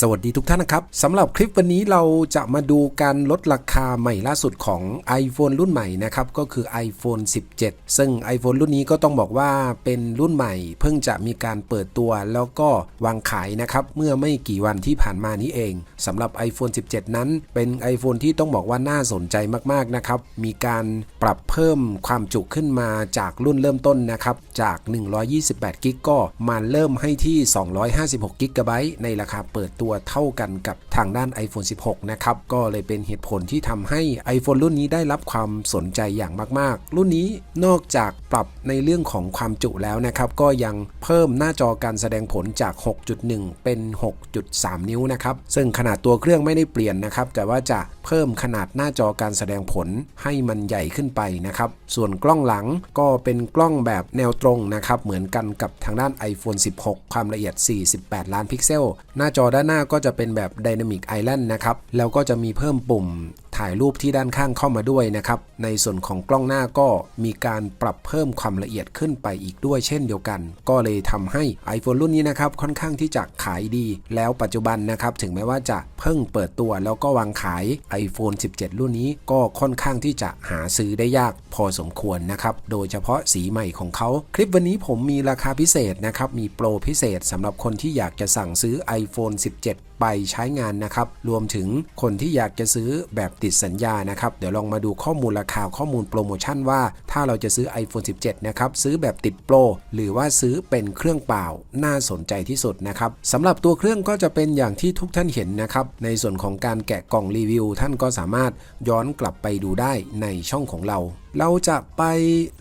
สวัสดีทุกท่านนะครับสำหรับคลิปวันนี้เราจะมาดูการลดราคาใหม่ล่าสุดของ iPhone รุ่นใหม่นะครับก็คือ iPhone 17 ซึ่ง iPhone รุ่นนี้ก็ต้องบอกว่าเป็นรุ่นใหม่ เพิ่งจะมีการเปิดตัวแล้วก็วางขายนะครับเมื่อไม่กี่วันที่ผ่านมานี้เองสำหรับ iPhone 17 นั้น เป็น iPhone ที่ต้องบอกว่าน่าสนใจมากๆนะครับมีการปรับเพิ่มความจุขึ้นมาจากรุ่นเริ่มต้นนะครับจาก 128กิกก็มาเริ่มให้ที่ 256กิกะไบต์ในราคาเปิดตัวเท่ากันกับทางด้าน iPhone 16 นะครับ ก็เลยเป็นเหตุผลที่ทำให้ iPhone รุ่นนี้ได้รับความสนใจอย่างมาก ๆ รุ่นนี้นอกจากปรับในเรื่องของความจุแล้วนะครับ ก็ยังเพิ่มหน้าจอการแสดงผลจาก 6.1 เป็น 6.3 นิ้วนะครับ ซึ่งขนาดตัวเครื่องไม่ได้เปลี่ยนนะครับ แต่ว่าจะเพิ่มขนาดหน้าจอการแสดงผลให้มันใหญ่ขึ้นไปนะครับ ส่วนกล้องหลังก็เป็นกล้องแบบแนวตรงนะครับ เหมือนกันกับทางด้าน iPhone 16 ความละเอียด 48 ล้านพิกเซล หน้าจอด้านหน้าก็จะเป็นแบบ Dynamic Island นะครับ แล้วก็จะมีเพิ่มปุ่ม ถ่ายรูปที่ด้านข้างเข้ามาด้วยนะครับ ในส่วนของกล้องหน้าก็มีการปรับเพิ่มความละเอียดขึ้นไปอีกด้วยเช่นเดียวกัน ก็เลยทำให้ iPhone รุ่นนี้นะครับค่อนข้างที่จะขายดี แล้วปัจจุบันนะครับถึงแม้ว่าจะเพิ่งเปิดตัวแล้วก็วางขาย iPhone 17 รุ่นนี้ก็ค่อนข้างที่จะหาซื้อได้ยากพอสมควรนะครับโดยเฉพาะสีใหม่ของเขาคลิปวันนี้ผมมีราคาพิเศษนะครับมีโปรพิเศษสำหรับคนที่อยากจะสั่งซื้อ iPhone 17 ไปใช้งานนะครับ รวมถึงคนที่อยากจะซื้อแบบติดสัญญานะครับ เดี๋ยวลองมาดูข้อมูลราคาข้อมูลโปรโมชั่นว่า ถ้าเราจะซื้อ iPhone 17 นะครับ ซื้อแบบติดโปร หรือว่าซื้อเป็นเครื่องเปล่าน่าสนใจที่สุดนะครับสำหรับตัวเครื่องก็จะเป็นอย่างที่ทุกท่านเห็นนะครับ ในส่วนของการแกะกล่องรีวิว ท่านก็สามารถย้อนกลับไปดูได้ในช่องของเรา เราจะไป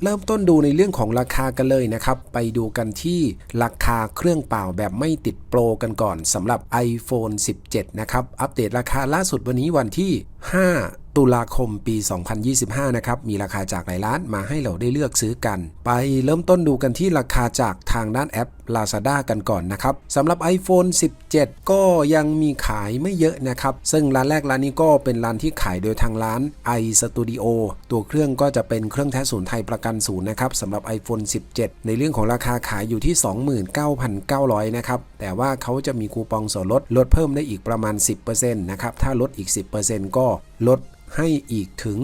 เริ่มต้นดูในเรื่องของราคากันเลยนะครับ ไปดูกันที่ราคาเครื่องเปล่าแบบไม่ติดโปรกันก่อนสำหรับ iPhone 17 นะครับ อัปเดตราคาล่าสุดวันนี้วันที่ 5 ตุลาคมปี 2025 นะครับ มีราคาจากหลายร้านมาให้เราได้เลือกซื้อกัน ไปเริ่มต้นดูกันที่ราคาจากทางด้านแอป Lazada กันก่อนนะครับสำหรับ iPhone 17 ก็ยังมีขายไม่เยอะนะครับ ซึ่งร้านแรกร้านนี้ก็เป็นร้านที่ขายโดยทางร้าน iStudio ตัวเครื่องก็จะเป็นเครื่องแท้ศูนย์ไทยประกันศูนย์นะครับสำหรับ iPhone 17 ในเรื่องของราคาขายอยู่ที่ 29,900 นะครับ แต่ว่าเขาจะมีคูปองส่วนลดลดเพิ่มได้อีกประมาณ 10%นะครับ ถ้าลดอีก 10%ก็ลด ให้อีกถึง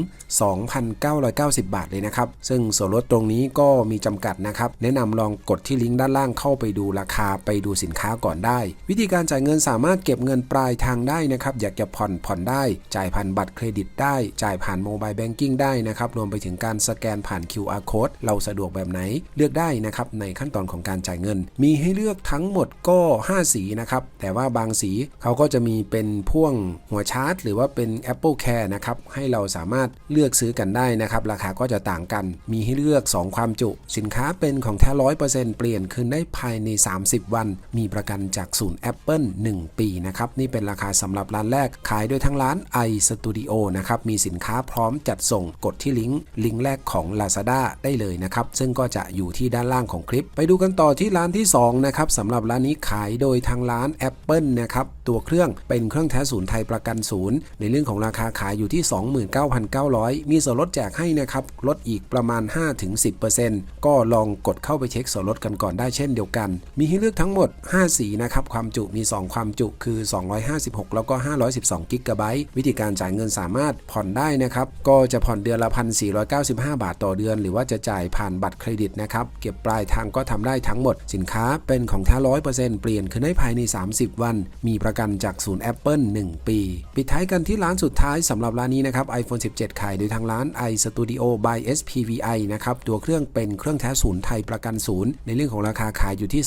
2,990 บาทเลยนะครับ ซึ่งส่วนลดตรงนี้ก็มีจำกัดนะครับ แนะนำลองกดที่ลิงก์ด้านล่างเข้าไปดูราคาไปดูสินค้าก่อนได้ วิธีการจ่ายเงินสามารถเก็บเงินปลายทางได้นะครับ อยากจะผ่อนผ่อนได้ จ่ายผ่านบัตรเครดิตได้ จ่ายผ่านโมบายแบงกิ้งได้นะครับ รวมไปถึงการสแกนผ่าน QR code เราสะดวกแบบไหนเลือกได้นะครับในขั้นตอนของการจ่ายเงิน มีให้เลือกทั้งหมดก็ 5 สีนะครับแต่ว่าบางสีเขาก็จะมีเป็นพ่วงหัวชาร์จ หรือว่าเป็น Apple Care นะครับให้เราสามารถเลือกซื้อกันได้นะครับ ราคาก็จะต่างกัน มีให้เลือก 2 ความจุ สินค้าเป็นของแท้ร้อยเปอร์เซ็นต์เปลี่ยนคืนได้ภายใน 30 วัน มีประกันจากศูนย์ Apple 1 ปีนะครับ นี่เป็นราคาสำหรับร้านแรก ขายโดยทางร้าน iStudio นะครับ มีสินค้าพร้อมจัดส่งกดที่ลิงก์ลิงก์แรกของ Lazada ได้เลยนะครับ ซึ่งก็จะอยู่ที่ด้านล่างของคลิป ไปดูกันต่อที่ร้านที่2นะครับสำหรับร้านนี้ขายโดยทางร้าน Apple นะครับตัวเครื่องเป็นเครื่องแท้ศูนย์ไทยประกันศูนย์ในเรื่องของราคาขายอยู่ที่29,900 มีส่วนลดแจกให้นะครับ ลดอีกประมาณ 5-10%ก็ลองกดเข้าไปเช็คส่วนลดกันก่อนได้เช่นเดียวกัน มีให้เลือกทั้งหมด 5 สีนะครับ ความจุมี 2 ความจุคือ 256 แล้วก็ 512กิกะไบต์วิธีการจ่ายเงินสามารถผ่อนได้นะครับ ก็จะผ่อนเดือนละ 1,495 บาทต่อเดือน หรือว่าจะจ่ายผ่านบัตรเครดิตนะครับ เก็บปลายทางก็ทำได้ทั้งหมด สินค้าเป็นของแท้ร้อยเปอร์เซ็นต์เปลี่ยนคืนได้ภายใน 30 วัน มีประกันจากศูนย์ Apple 1 ปี ปิดท้ายกันที่ร้านสุดท้ายสำหรับร้านนี้นะครับ iPhone 17 ขายโดยทางร้าน iStudio by SPVI นะครับ ตัวเครื่องเป็นเครื่องแท้ศูนย์ไทยประกันศูนย์ ในเรื่องของราคาขายอยู่ที่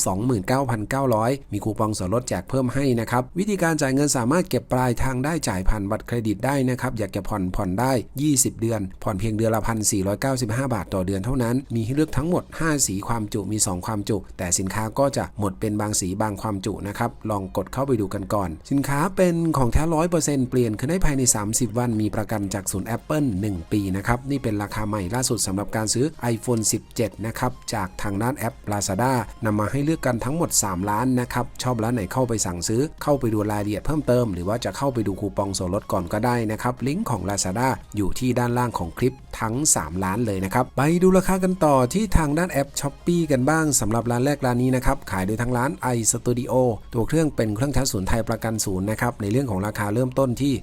29,900 มีคูปองส่วนลดแจกเพิ่มให้นะครับ วิธีการจ่ายเงินสามารถเก็บปลายทางได้จ่ายผ่านบัตรเครดิตได้นะครับ อยากจะผ่อนผ่อนได้ 20 เดือน ผ่อนเพียงเดือนละ 1,495 บาทต่อเดือนเท่านั้น มีให้เลือกทั้งหมด 5 สีความจุ มี 2 ความจุ แต่สินค้าก็จะหมดเป็นบางสีบางความจุนะครับ ลองกดเข้าไปดูกันก่อน สินค้าเป็นของแท้ร้อยเปอร์เซ็นต์เปลี่ยนคืนได้ภายใน 30 วัน มีประกันจากศูนย์ Apple 1 ปีนะครับ นี่เป็นราคาใหม่ล่าสุดสำหรับการซื้อ iPhone 17 นะครับ จากทางด้านแอป Lazada นำมามาให้เลือกกันทั้งหมด3ร้านนะครับ ชอบร้านไหนเข้าไปสั่งซื้อ เข้าไปดูรายละเอียดเพิ่มเติม หรือว่าจะเข้าไปดูคูปองส่วนลดก่อนก็ได้นะครับ ลิงก์ของ Lazada อยู่ที่ด้านล่างของคลิปทั้ง3ร้านเลยนะครับ ไปดูราคากันต่อที่ทางด้านแอป s h อ p e e กันบ้างสำหรับร้านแรกร้านนี้นะครับ ขายโดยทางร้าน iStudio ตัวเครื่องเป็นเครื่องใช้ศูนย์ไทยประกันศูนย์นะครับ ในเรื่องของราคาเริ่มต้นที่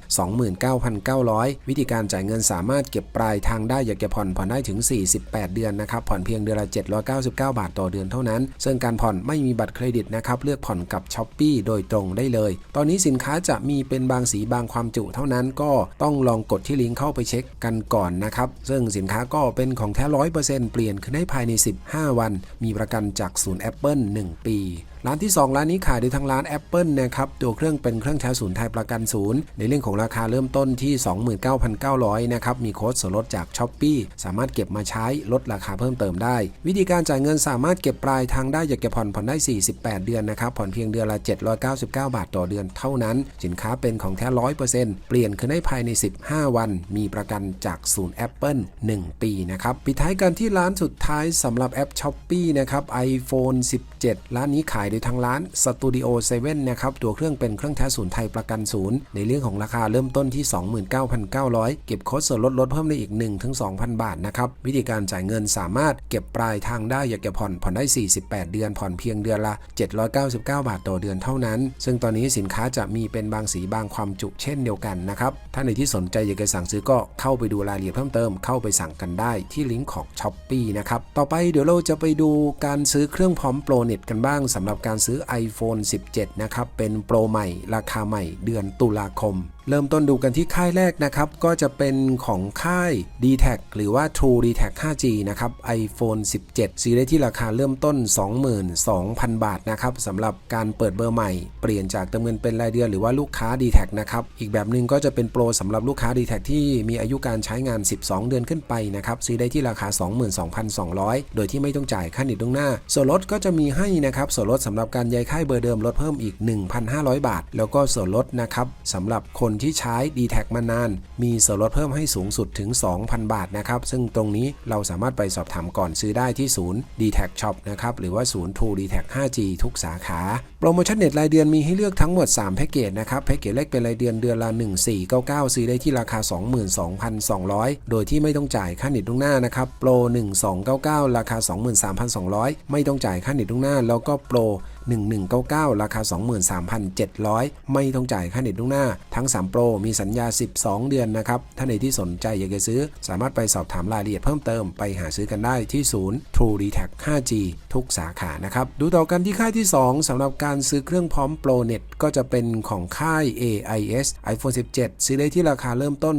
29,900วิธีการจ่ายเงินสามารถเก็บปลายทางได้อยากจะผ่อนผ่อนได้ถึง 48 เดือนนะครับผ่อนเพียงเดือนละ 799 บาทต่อเดือนเท่านั้น ซึ่งการผ่อนไม่มีบัตรเครดิตนะครับเลือกผ่อนกับ s h อ p e e โดยตรงได้เลย ตอนนี้สินค้าจะมีเป็นบางสีบางความจุเท่านั้นก็ต้องลองกดที่ลิงก์เข้าไปเช็คกันก่อนนะครับ ซึ่งสินค้าก็เป็นของแท้ร้อยเปอร์เซ็นต์เปลี่ยนขึ้นให้ภายใน 15 วัน มีประกันจากศูนย์ Apple 1 ปี ร้านที่ 2 ร้านนี้ขายโดยทางร้าน Apple นะครับตัวเครื่องเป็นเครื่องใช้ศูนย์ไทยประกันศูนย์ในเรื่องของราคาเริ่มต้นที่ 29,900นะครับมีโค้ดส่วนลดจาก s h อ p e e สามารถเก็บมาใช้ลดราคาเพิ่มเติมได้ วิธีการจ่ายเงินสามารถเก็บปลายทางได้อยากจะผ่อนผ่อนได้ 48 เดือนนะครับผ่อนเพียงเดือนละ 799 บาทต่อเดือนเท่านั้น สินค้าเป็นของแท้ 100%เปลี่ยนขึ้นได้ภายใน 15 วัน มีประกันจากศูนย์ Apple 1 ปีนะครับปิดท้ายกันที่ร้านสุดท้ายสำหรับแอป s h อ p e e นะครับ iPhone 17 ร้านนี้ขายโดยทางร้าน Studio 7นนะครับตัวเครื่องเป็นเครื่องแท้ศูนย์ไทยประกันศูนย์ในเรื่องของราคาเริ่มต้นที่ 29,900 เก็บโค้ดส่วนลดลดเพิ่มได้อีก 1-2,000 บาทนะครับวิธีการจ่ายเงินสามารถเก็บปลายทางได้อยากจะผ่อนผ่อนได้ 48 เดือนผ่อนเพียงเดือนละ 799 บาทต่อเดือนเท่านั้น ซึ่งตอนนี้สินค้าจะมีเป็นบางสีบางความจุเช่นเดียวกันนะครับถ้าในที่สนใจอยากจะสั่งซื้อก็เข้าไปดูรายละเอียดเพิ่มเติมเข้าไปสั่งกันได้ที่ลิงก์ของ s h อ p e e นะครับต่อไปเดี๋ยวเราจะไปดูการซื้อเครื่องพร้อมโปรเน็ตกันบ้างสำหรับการซื้อ iPhone 17 นะครับ เป็นโปรใหม่ ราคาใหม่เดือนตุลาคมเริ่มต้นดูกันที่ค่ายแรกนะครับ ก็จะเป็นของค่าย d t แทหรือว่า True d t แท 5G นะครับ iPhone 17ซื้อได้ที่ราคาเริ่มต้น 22,000 บาทนะครับสำหรับการเปิดเบอร์ใหม่ เปลี่ยนจากเติมเงินเป็นรายเดือนหรือว่าลูกค้า d t แทนะครับ อีกแบบหนึ่งก็จะเป็นโปรสำหรับลูกค้า d t แทที่มีอายุการใช้งาน 12 เดือนขึ้นไปนะครับซื้อได้ที่ราคา 22,200 โดยที่ไม่ต้องจ่ายค่าเน็ตล่วงหน้า ส่วนลดก็จะมีให้นะครับส่วนลดสำหรับการย้ายค่ายเบอร์เดิมลดเพิ่มอีก 1,500 บาท แล้วก็ส่วนลดนะครับสำหรับคนที่ใช้ d t แทมานาน มีส่วนลดเพิ่มให้สูงสุดถึง 2,000 บาทนะครับ ซึ่งตรงนี้เราสามารถไปสอบถามก่อนซื้อได้ที่ศูนย์ d t แท Shop นะครับ หรือว่าศูนย์ True d t แท 5G ทุกสาขา โปรโมชั่นเน็ตรายเดือนมีให้เลือกทั้งหมด 3 แพ็กเกจนะครับแพ็กเกจแรกเป็นรายเดือนเดือนละ 1499 ซื้อได้ที่ราคา 22,200 โดยที่ไม่ต้องจ่ายค่าเน็ตล่วงหน้านะครับโปร 1299 ราคา 23,200 ไม่ต้องจ่ายค่าเน็ตล่วงหน้า แล้วก็โปร 1199 ราคา 23,700 ไม่ต้องจ่ายค่าเน็ตล่วงหน้า ทั้ง 3 โปร มีสัญญา 12 เดือนนะครับถ้าในที่สนใจอยากจะซื้อ สามารถไปสอบถามรายละเอียดเพิ่มเติม ไปหาซื้อกันได้ที่ศูนย์ True d t แท 5G ทุกสาขานะครับ ดูต่อกันที่ค่ายที่ 2สำหรับการซื้อเครื่องพร้อมโปรเน็ตก็จะเป็นของค่าย AIS iPhone 17 ซื้อได้ที่ราคาเริ่มต้น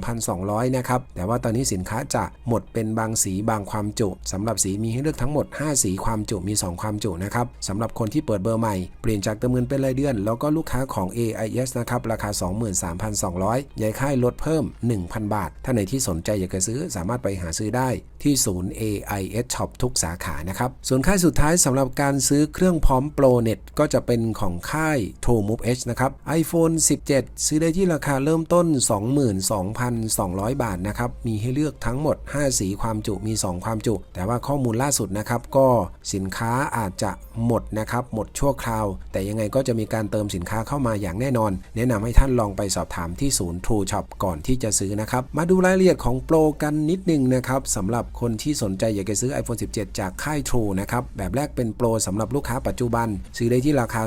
23,200 นะครับ แต่ว่าตอนนี้สินค้าจะหมดเป็นบางสีบางความจุสำหรับสีมีให้เลือกทั้งหมด 5 สีความจุมี 2 ความจุนะครับสำหรับคนที่เปิดเบอร์ใหม่ เปลี่ยนจากเติมเงินเป็นรายเดือน แล้วก็ลูกค้าของ AIS นะครับ ราคา 23,200ยายค่ายลดเพิ่ม 1,000 บาท ถ้าในที่สนใจอยากจะซื้อสามารถไปหาซื้อได้ที่ศูนย์ AIS Shop ทุกสาขานะครับส่วนค่ายสุดท้ายสำหรับการซื้อเครื่องพร้อมโปรเน็ตก็จะเป็นของค่าย True Move H นะครับ iPhone 17 ซื้อได้ที่ราคาเริ่มต้น 22,200 บาทนะครับมีให้เลือกทั้งหมด 5 สีความจุมี 2 ความจุ แต่ว่าข้อมูลล่าสุดนะครับก็สินค้าอาจจะหมดนะครับหมดชั่วคราว แต่ยังไงก็จะมีการเติมสินค้าเข้ามาอย่างแน่นอน แนะนำให้ท่านลองไปสอบถามที่ศูนย์ True Shop ก่อนที่จะซื้อนะครับ มาดูรายละเอียดของโปรกันนิดนึงนะครับสำหรับคนที่สนใจอยากจะซื้อ iPhone 17 จากค่าย True นะครับแบบแรกเป็นโปรสำหรับลูกค้าปัจจุบัน ซื้อได้ที่ราคา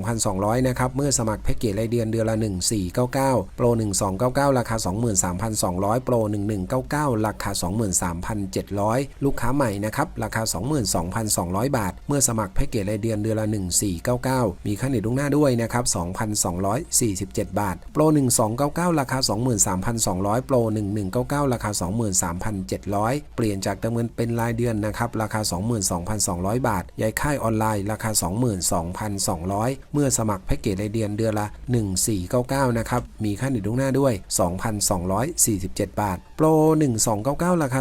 22,200 นะครับเมื่อสมัครแพ็กเกจรายเดือนเดือนละ 1499 โปร 1299 ราคา 23,200 โปร 1199 ราคา 23,700 ลูกค้าใหม่นะครับราคา 22,200 บาท เมื่อสมัครแพ็กเกจรายเดือนเดือนละ 1499 มีค่าเน็ตล่วงหน้าด้วยนะครับ 2,247 บาท โปร 1299 ราคา 23,200 โปร 1199 ราคา 23,700 เปลี่ยนจากเติมเงินเป็นรายเดือนนะครับ ราคา 22,200 บาท ย้ายค่ายออนไลน์ ราคา 22,200 เมื่อสมัครแพ็กเกจรายเดือนเดือนละ 1499 นะครับ มีค่าเน็ตล่วงหน้าด้วย 2,247 บาท โปร 1299 ราคา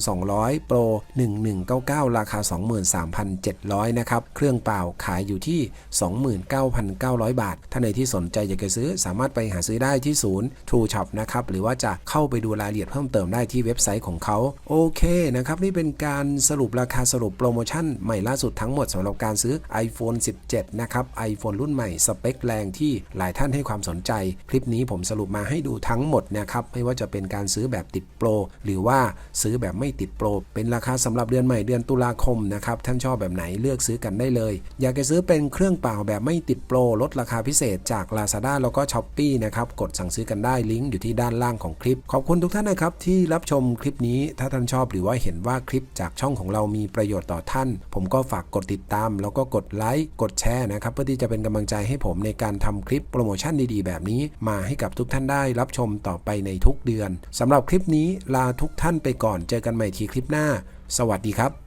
23,200 โปร 1199 ราคา 23,700 นะครับเครื่องเปล่าขายอยู่ที่ 29,900 บาทถ้าในที่สนใจอยากจะซื้อสามารถไปหาซื้อได้ที่ศูนย์ True Shop นะครับ หรือว่าจะเข้าไปดูรายละเอียดเพิ่มเติมได้ที่เว็บไซต์ของเขา โอเคนะครับ นี่เป็นการสรุปราคาสรุปโปรโมชั่นใหม่ล่าสุดทั้งหมดสำหรับการซื้อ iPhone 17 นะครับ iPhone รุ่นใหม่สเปคแรงที่หลายท่านให้ความสนใจ คลิปนี้ผมสรุปมาให้ดูทั้งหมดนะครับไม่ว่าจะเป็นการซื้อแบบติดโปรหรือว่าซื้อแบบไม่ติดโปรเป็นราคาสำหรับเดือนใหม่เดือนตุลาคมนะครับท่านชอบแบบไหนเลือกซื้อกันกันได้เลย อยากจะซื้อเป็นเครื่องเปล่าแบบไม่ติดโปรลดราคาพิเศษจาก Lazada แล้วก็ s h อ p e e นะครับ กดสั่งซื้อกันได้ลิงก์อยู่ที่ด้านล่างของคลิป ขอบคุณทุกท่านนะครับที่รับชมคลิปนี้ถ้าท่านชอบหรือว่าเห็นว่าคลิปจากช่องของเรามีประโยชน์ต่อท่าน ผมก็ฝากกดติดตาม แล้วก็กดไลค์กดแชร์นะครับเพื่อที่จะเป็นกำลังใจให้ผมในการทำคลิปโปรโมชั่นดีๆ แบบนี้ มาให้กับทุกท่านได้รับชมต่อไปในทุกเดือนสำหรับคลิปนี้ลาทุกท่านไปก่อนเจอกันใหม่ทีคลิปหน้า สวัสดีครับ